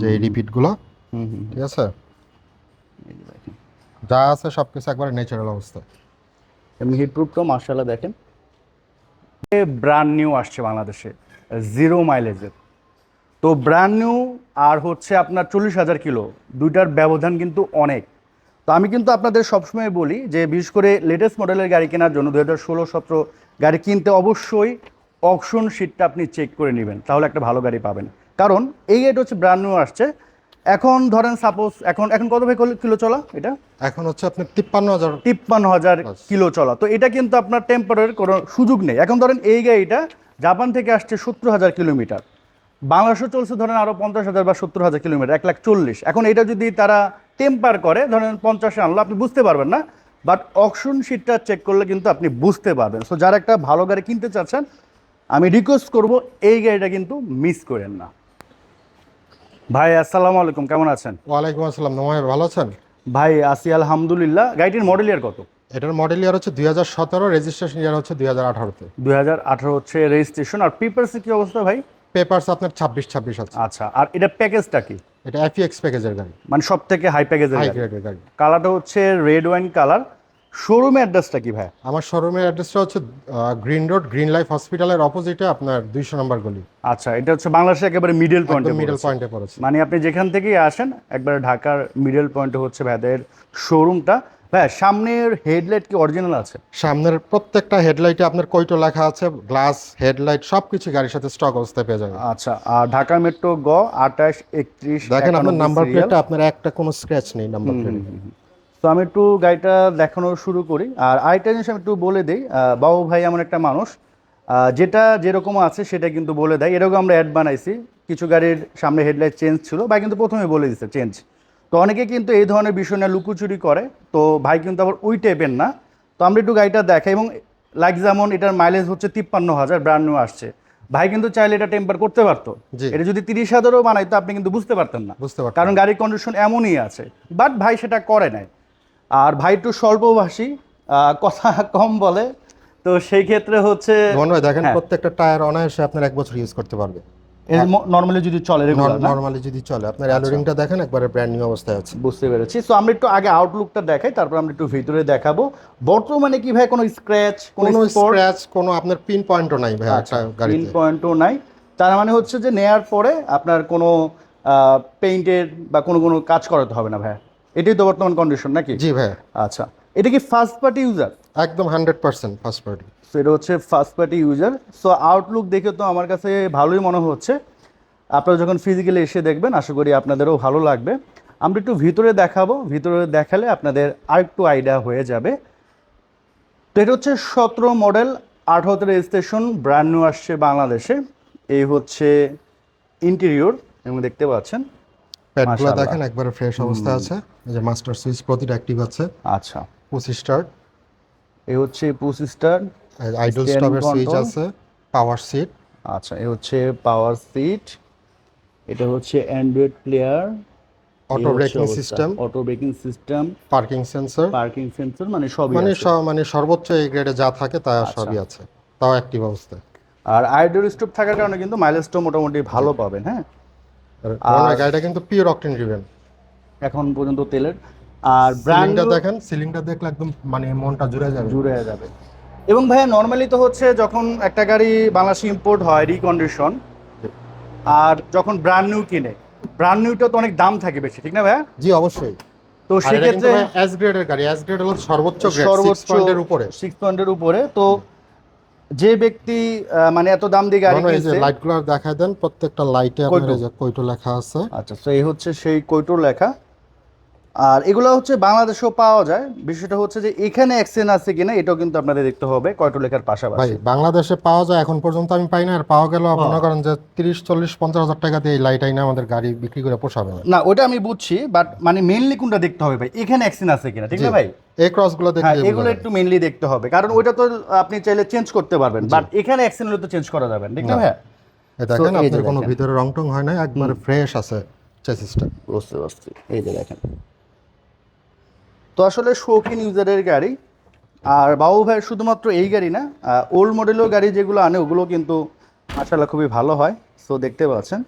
যে এই রিপিটগুলো ঠিক আছে? যে আছে সব কিছু একবারে ন্যাচারাল অবস্থা এবং হিটপ্রুফটাও মার্শাল্লাহ দেখেন। ব্র্যান্ড নিউ আসছে বাংলাদেশে জিরো মাইলেজের তো ব্র্যান্ড নিউ আর হচ্ছে আপনার চল্লিশ হাজার কিলো দুইটার ব্যবধান কিন্তু অনেক। তো আমি কিন্তু আপনাদের সবসময় বলি যে বিশেষ করে লেটেস্ট মডেলের গাড়ি কেনার জন্য দু হাজার ষোলো সতেরো গাড়ি কিনতে অবশ্যই অপশন শিটটা আপনি চেক করে নেবেন তাহলে একটা ভালো গাড়ি পাবেন। কারণ এই গাড়িটা হচ্ছে ব্র্যান্ড নিউ আসছে। এখন ধরেন সাপোজ এখন এখন কত ভাই কিলো চলা এটা? এখন হচ্ছে আপনার তিপ্পান্ন হাজার। তিপ্পান্ন হাজার কিলো চলা। তো এটা কিন্তু আপনার টেম্পারের কোনো সুযোগ নেই। এখন ধরেন এই গাড়িটা জাপান থেকে আসছে সত্তর হাজার কিলোমিটার। বাংলাদেশও চলছে ধরেন আরও পঞ্চাশ হাজার বা সত্তর হাজার কিলোমিটার এক লাখ চল্লিশ। এখন এটা যদি তারা টেম্পার করে ধরেন পঞ্চাশে আনলো আপনি বুঝতে পারবেন না। বাট অকশন শিটটা চেক করলে কিন্তু আপনি বুঝতে পারবেন। সো যারা একটা ভালো গাড়ি কিনতে চাচ্ছেন আমি রিকোয়েস্ট করব এই গাড়িটা কিন্তু মিস করেন না। ভাই আসসালামু আলাইকুম কেমন আছেন? ওয়ালাইকুম আসসালাম নোমাই ভালো আছেন? ভাই আসি আলহামদুলিল্লাহ। গাড়িটির মডেল ইয়ার কত? এটার মডেল ইয়ার হচ্ছে দুই হাজার সতেরো রেজিস্ট্রেশন ইয়ার হচ্ছে দুই হাজার আঠারোতে। দুই হাজার আঠারো হচ্ছে রেজিস্ট্রেশন আর পেপারসে কি অবস্থা ভাই? পেপারস আপনার ছাব্বিশ ছাব্বিশ আছে। আচ্ছা আর এটা প্যাকেজটা কি? এটা এফিএক্স প্যাকেজের গাড়ি। মানে সব থেকে হাই প্যাকেজের গাড়ি। কালারটা হচ্ছে রেড ওয়াইন কালার শোরুম অ্যাড্রেসটা কি ভাই? আমার শোরুমের অ্যাড্রেসটা হচ্ছে গ্রিন রোড গ্রিন লাইফ হসপিটালের অপোজিটে আপনার দুইশো নম্বর গলি। আচ্ছা এটা হচ্ছে বাংলাদেশে একেবারে মিডল পয়েন্টে মিডল পয়েন্টে পড়েছে। মানে আপনি যেখান থেকেই আসেন একবারে ঢাকার মিডল পয়েন্টে হচ্ছে ভাইদের শোরুমটা ভাই সামনের হেডলাইট কি অরিজিনাল আছে? সামনের প্রত্যেকটা হেডলাইটে আপনার কয়টো লেখা আছে? গ্লাস হেডলাইট সব কিছু গাড়ির সাথে স্টক অবস্থায় পেয়ে যাবেন। আচ্ছা আর ঢাকা মেট্রো গ আঠাশ একত্রিশ দেখেন আপনার নাম্বার প্লেটটা আপনার একটা কোনো স্ক্র্যাচ নেই নাম্বার প্লেটে তো আমি একটু গাড়িটা দেখানো শুরু করি। আর আরেকটা জিনিস আমি একটু বলে দিই বাবু ভাই এমন একটা মানুষ যেটা যেরকম আছে সেটা কিন্তু বলে দেয়। এরকম আমরা অ্যাড বানাইছি কিছু গাড়ির সামনে হেডলাইট চেঞ্জ ছিল ভাই কিন্তু প্রথমে বলে দিচ্ছে চেঞ্জ তো অনেকে কিন্তু এই ধরনের বিষয় নিয়ে লুকোচুরি করে তো ভাই কিন্তু আবার ওই টাইপের না। তো আমরা একটু গাড়িটা দেখাই এবং লাইক যেমন এটার মাইলেজ হচ্ছে তিপ্পান্ন হাজার ব্র্যান্ড নিউ আসছে। ভাই কিন্তু চাইলে এটা টেম্পার করতে পারতো। এটা যদি তিরিশ হাজারও বানাইতো আপনি কিন্তু বুঝতে পারতেন না। বুঝতে পারছি কারণ গাড়ির কন্ডিশন এমনই আছে। বাট ভাই সেটা করে নাই। আর ভাই একটু স্বল্পভাষী কথা কম বলে। তো সেই ক্ষেত্রে হচ্ছে মনে দেখেন হ্যাঁ। প্রত্যেকটা টায়ার অনায়াসে আপনার এক বছর ইউজ করতে পারবে। নর্মালি যদি চলে নর্মালি যদি চলে। আপনার অ্যালোরিংটা দেখেন একবারে ব্র্যান্ড নিউ অবস্থায় আছে। বুঝতে পেরেছি। সো আমরা একটু আগে আউটলুকটা দেখাই তারপর আমরা একটু ভিতরে দেখাবো। বর্তমানে কি ভাই কোনো স্ক্র্যাচ কোনো স্ক্র্যাচ কোনো আপনার পিন পয়েন্টও নাই ভাই আচ্ছা, একটা পিন পয়েন্টও নাই। তার মানে হচ্ছে যে নেয়ার পরে আপনার কোনো পেইন্টের বা কোনো কোনো কাজ করাতে হবে না ভাই? এটাই তো বর্তমান কন্ডিশন নাকি? জি ভাই আচ্ছা এটা কি ফার্স্ট পার্টি ইউজার একদম hundred percent first party so এটা হচ্ছে first party user so outlook দেখে তো আমার কাছে ভালোই মনে হচ্ছে। আপনারা যখন ফিজিক্যালি এসে দেখবেন আশা করি আপনাদেরও ভালো লাগবে। আমরা একটু ভিতরে দেখাবো। ভিতরে দেখালে আপনাদের আরেকটু আইডিয়া হয়ে যাবে। তো এটা হচ্ছে সতেরো মডেল আঠারোতে রেজিস্ট্রেশন ব্র্যান্ড নিউ আসছে বাংলাদেশে। এই হচ্ছে ইন্টেরিয়র এবং দেখতে পাচ্ছেন। প্যাডগুলো দেখেন একবারে ফ্রেশ অবস্থায় আছে। এই যে মাস্টার সুইচ প্রতিটা অ্যাক্টিভ আছে। আচ্ছা। পুসি স্টার্ট এই হচ্ছে পুশ স্টার্ট আইডল স্টপের সুইচ আছে পাওয়ার সিট আচ্ছা এ হচ্ছে পাওয়ার সিট এটা হচ্ছে android player auto braking system auto braking system parking sensor parking sensor মানে সবই মানে মানে সর্বোচ্চ এই গ্রেডে যা থাকে তা আচ্ছা। সবই আছে। তাও অ্যাক্টিভ অবস্থায়। আর আইডোর স্টপ থাকার কারণে কিন্তু মাইলেজটা মোটামুটি ভালো পাবেন হ্যাঁ? আর গাড়িটা কিন্তু পিওর অকটেন ড্রিভেন এখন পর্যন্ত তেলের। আর ব্র্যান্ড সিলিংটা দেখেন সিলিংটা দেখলে একদম মানে মনটা জুড়ে যাবে। জুড়ে যাবে। এবং ভাইয়া নর্মালি তো হচ্ছে যখন একটা গাড়ি বাংলাদেশে ইম্পোর্ট হয় রিকন্ডিশন আর যখন ব্র্যান্ড নিউ কিনে ব্র্যান্ড নিউটা তো অনেক দাম থাকে বেশি ঠিক না ভাইয়া? জি অবশ্যই। তো সেক্ষেত্রে এস গ্রেডের গাড়ি এস গ্রেড হলো সর্বোচ্চ গ্রেড সর্বোচ্চ পয়েন্টের উপরে। সিক্স পয়েন্টের উপরে তো যে ব্যক্তি মানে এত দাম দিয়ে গাড়ি কিনছে এই যে লাইট লাইটগুলো দেখায় দেন প্রত্যেকটা লাইটে আপনার এই যে কয়টো লেখা আছে। আচ্ছা তো এই হচ্ছে সেই কৈটোর লেখা। আর এগুলো হচ্ছে বাংলাদেশেও পাওয়া যায়। বিষয়টা হচ্ছে যে এখানে এক্সচেঞ্জ আছে কিনা এটাও কিন্তু আপনাদের দেখতে হবে কয়টো লেখার পাশাপাশি বাংলাদেশে পাওয়া যায় এখন পর্যন্ত আমি পাই না আর পাওয়া গেল মনে করেন যে তিরিশ চল্লিশ পঞ্চাশ হাজার টাকা দিয়ে এই লাইট আইনা আমাদের গাড়ি বিক্রি করে পোষাবে না। ওটা আমি বুঝছি বাট মানে মেইনলি কোনটা দেখতে হবে ভাই? এখানে এক্সচেঞ্জ আছে কিনা ঠিক না ভাই? এই ক্রসগুলো হ্যাঁ দেখলে এগুলো একটু মেইনলি দেখতে হবে কারণ ওইটা তো আপনি চাইলে চেঞ্জ করতে পারবেন বাট এখানে এক্সচেঞ্জ হলে তো চেঞ্জ করা যাবে ঠিক না। ভাই? দেখেন আপনার কোনো ভিতরে রং টং হয় না একবারে ফ্রেশ আছে চেসিসটা বুঝতে পারছি এই যে দেখেন। তো আসলে শৌখিন ইউজারের গাড়ি আর বাবু ভাইয়ের শুধুমাত্র এই গাড়ি না ওল্ড মডেলের গাড়ি যেগুলো আনে ওগুলো কিন্তু মাসাল্লাহ খুবই ভালো হয়। সো দেখতে পাচ্ছেন।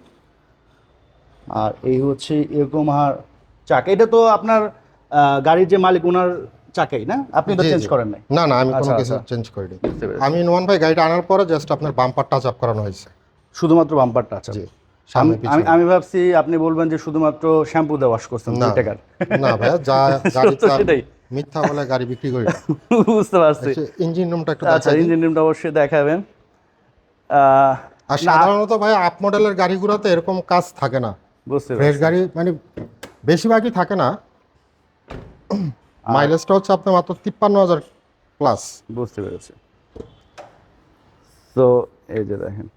আর এই হচ্ছে এরকম আর চাকা। এটা তো আপনার গাড়ির যে মালিক ওনার চাকাই না? আপনি তো চেঞ্জ করেন নাই। না না আমি কোনো আচ্ছা, কিছু আচ্ছা। চেঞ্জ করিনি। বুঝতে আমি নোমান ভাই গাড়িটা আনার পরে জাস্ট আপনার বাম্পার টাচ আপ করানো হয়েছে। শুধুমাত্র বাম্পারটা আছে জি। আমি আমি- ভাবছি আপনি বলবেন যে শুধুমাত্র শ্যাম্পু দিয়ে ওয়াশ করছেন দুই টাকার। না ভাইয়া যা গাড়ি সেটাই। মিথ্যা বলে গাড়ি বিক্রি করি বুঝতে পারছি। ইঞ্জিন রুমটা একটু আচ্ছা ইঞ্জিন রুমটা অবশ্যই দেখাবেন। আর সাধারণত ভাই আপ মডেলের গাড়িগুলোতে এরকম কাজ থাকে না। বুঝতে ফ্রেশ গাড়ি মানে বেশিরভাগই থাকে না। মাইলেজটা হচ্ছে আপনার মাত্র তিপ্পান্ন হাজার প্লাস বুঝতে পেরেছি। তো এই যে দেখেন।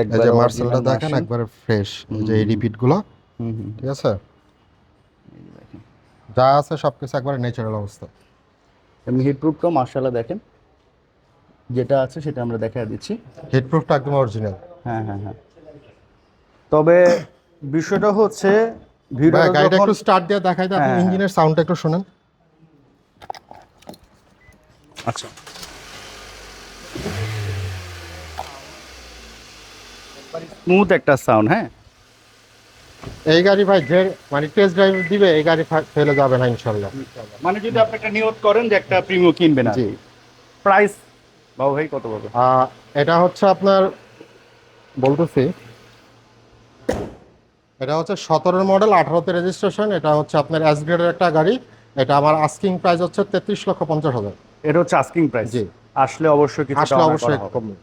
একবারে মার্সেলটা দেখেন একবারে ফ্রেশ যে এই রিপিটগুলো ঠিক আছে? যা আছে সবকিছু একবারে ন্যাচারাল অবস্থা। এমনি হিট প্রুফটাও মার্শাল্লাহ দেখেন। যেটা আছে সেটা আমরা দেখা দিচ্ছি। হিট প্রুফটা একদম অরিজিনাল হ্যাঁ হ্যাঁ হ্যাঁ। তবে বিষয়টা হচ্ছে ভিডিও গাড়িটা একটু স্টার্ট দিয়ে দেখাই আপনি হ্যাঁ, ইঞ্জিনের সাউন্ডটা একটু শুনেন। আচ্ছা। স্মুথ একটা সাউন্ড হ্যাঁ? এই গাড়ি ভাই যে মানে টেস্ট ড্রাইভ দিবে এই গাড়ি ফেলে যাবে না ইনশাল্লাহ। মানে যদি আপনি একটা নিয়োগ করেন যে একটা প্রিমিয়াম কিনবেন জি। প্রাইস বাবু ভাই কত পাবে? এটা হচ্ছে আপনার বলতেছি এটা হচ্ছে সতেরোর মডেল আঠারোতে রেজিস্ট্রেশন এটা হচ্ছে আপনার এস গ্রেডের একটা গাড়ি এটা আমার আস্কিং প্রাইস হচ্ছে তেত্রিশ লক্ষ পঞ্চাশ হাজার। এটা হচ্ছে আস্কিং প্রাইস জি। আসলে অবশ্যই কিছু আসলে অবশ্যই কমবে